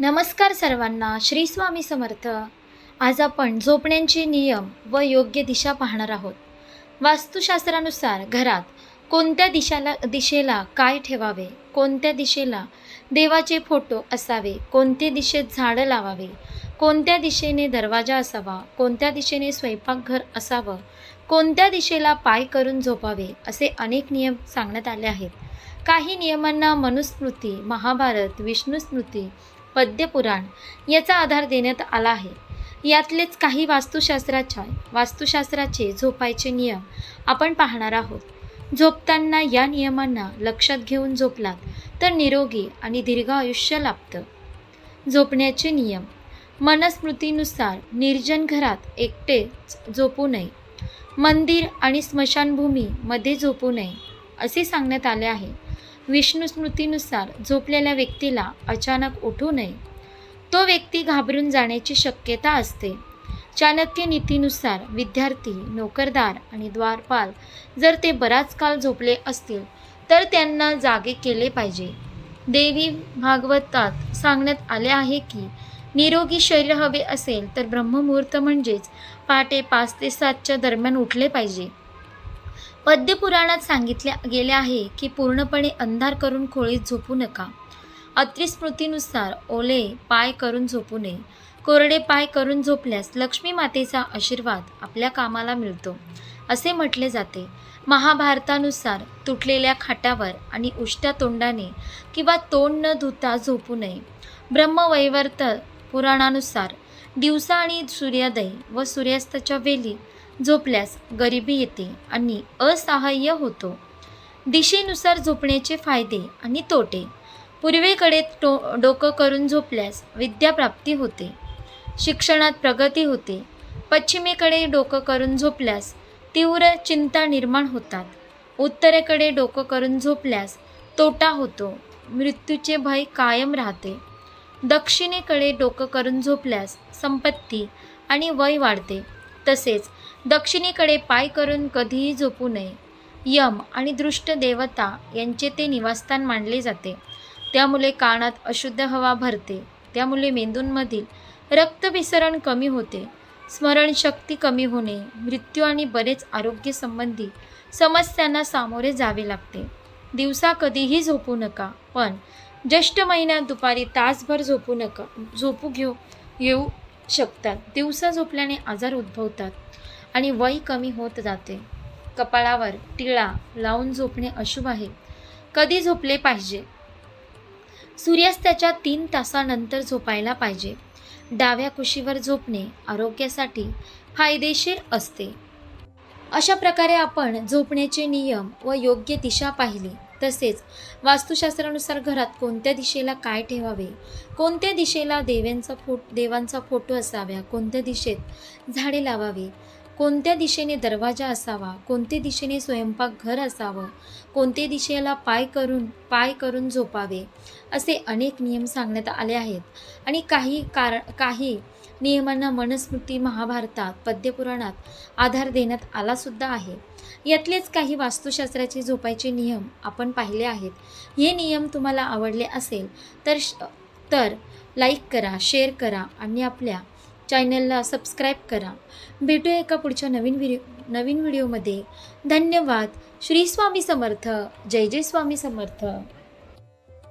नमस्कार सर्वांना श्री स्वामी समर्थ. आज आपण झोपण्यांचे नियम व योग्य दिशा पाहणार आहोत. वास्तुशास्त्रानुसार घरात कोणत्या दिशाला दिशेला काय ठेवावे कोणत्या दिशेला देवाचे फोटो असावे कोणत्या दिशेत झाडं लावावे कोणत्या दिशेने दरवाजा असावा कोणत्या दिशेने स्वयंपाकघर असावं कोणत्या दिशेला पाय करून झोपावे असे अनेक नियम सांगण्यात आले आहेत. काही नियमांना मनुस्मृती महाभारत विष्णुस्मृती पद्यपुराण याचा आधार देण्यात आला आहे. यातलेच काही वास्तुशास्त्राच्या वास्तुशास्त्राचे झोपायचे नियम आपण पाहणार आहोत. झोपताना या नियमांना लक्षात घेऊन झोपलात तर निरोगी आणि दीर्घ आयुष्य लाभतं. झोपण्याचे नियम. मनस्मृतीनुसार निर्जन घरात एकटेच झोपू नये. मंदिर आणि स्मशानभूमीमध्ये झोपू नये असे सांगण्यात आले आहे. विष्णू स्मृतीनुसार झोपलेल्या व्यक्तीला अचानक उठू नये. तो व्यक्ती घाबरून जाण्याची शक्यता असते. चाणक्य नीतीनुसार विद्यार्थी नोकरदार आणि द्वारपाल जर ते बराच काळ झोपले असतील तर त्यांना जागे केले पाहिजे. देवी भागवतात सांगण्यात आले आहे की निरोगी शरीर हवे असेल तर ब्रह्ममुहूर्त म्हणजेच पहाटे पाच ते सातच्या दरम्यान उठले पाहिजे. पद्यपुराणात सांगितले गेले आहे की पूर्णपणे अंधार करून खोळीत झोपू नका. अत्रिस्मृतीनुसार ओले पाय करून झोपू नये. कोरडे पाय करून झोपल्यास लक्ष्मी मातेचा आशीर्वाद आपल्या कामाला मिळतो असे म्हटले जाते. महाभारतानुसार तुटलेल्या खाटावर आणि उष्ट्या तोंडाने किंवा तोंड न धुता झोपू नये. ब्रह्मवैवर्त पुराणानुसार दिवसा आणि सूर्योदय व सूर्यास्ताच्या वेळी झोपल्यास गरिबी येते आणि असहाय्य होतो. दिशेनुसार झोपण्याचे फायदे आणि तोटे. पूर्वेकडे टो डोकं करून झोपल्यास विद्याप्राप्ती होते. शिक्षणात प्रगती होते. पश्चिमेकडे डोकं करून झोपल्यास तीव्र चिंता निर्माण होतात. उत्तरेकडे डोकं करून झोपल्यास तोटा होतो. मृत्यूचे भय कायम राहते. दक्षिणेकडे डोकं करून झोपल्यास संपत्ती आणि वय वाढते. तसेच दक्षिणेकडे पाय करून कधीही झोपू नये. यम आणि दृष्ट देवता यांचे ते निवासस्थान मानले जाते. त्यामुळे कानात अशुद्ध हवा भरते. त्यामुळे मेंदूंमधील रक्तभिसरण कमी होते. स्मरणशक्ती कमी होणे मृत्यू आणि बरेच आरोग्यसंबंधी समस्यांना सामोरे जावे लागते. दिवसा कधीही झोपू नका पण ज्येष्ठ महिन्यात दुपारी तासभर झोपू नका झोपू घेऊ येऊ शकतात. दिवसा झोपल्याने आजार उद्भवतात आणि वय कमी होत जाते. कपाळावर टिळा लावून झोपणे अशुभ आहे. कधी झोपले पाहिजे? सूर्यास्ताच्या तीन तासानंतर झोपायला पाहिजे. डाव्या कुशीवर झोपणे आरोग्यासाठी फायदेशीर असते. अशा प्रकारे आपण झोपण्याचे नियम व योग्य दिशा पाहिली. तसेच वास्तुशास्त्रानुसार घरात कोणत्या दिशेला काय ठेवावे? कोणत्या दिशेला देव्यांचा फोट देवांचा फोटो असाव्या कोणत्या दिशेत झाडे लावावी कोणत्या दिशेने दरवाजा असावा? कोणत्या दिशेने स्वयंपाकघर असावं? कोणत्या दिशेला पाय करून पाय करून झोपावे? असे अनेक नियम सांगण्यात आले आहेत. आणि काही कार काही नियमांना मनस्मृती महाभारतात पद्यपुराणात आधार देण्यात आलासुद्धा आहे. यातलेच काही वास्तुशास्त्राचे झोपायचे नियम आपण पाहिले आहेत. हे नियम तुम्हाला आवडले असेल तर श- तर लाईक करा शेअर करा आणि आपल्या चॅनलला सबस्क्राईब करा. भेटूया एका पुढच्या नवीन व्हिडिओ नवीन व्हिडिओमध्ये. धन्यवाद. श्री स्वामी समर्थ. जय जय स्वामी समर्थ.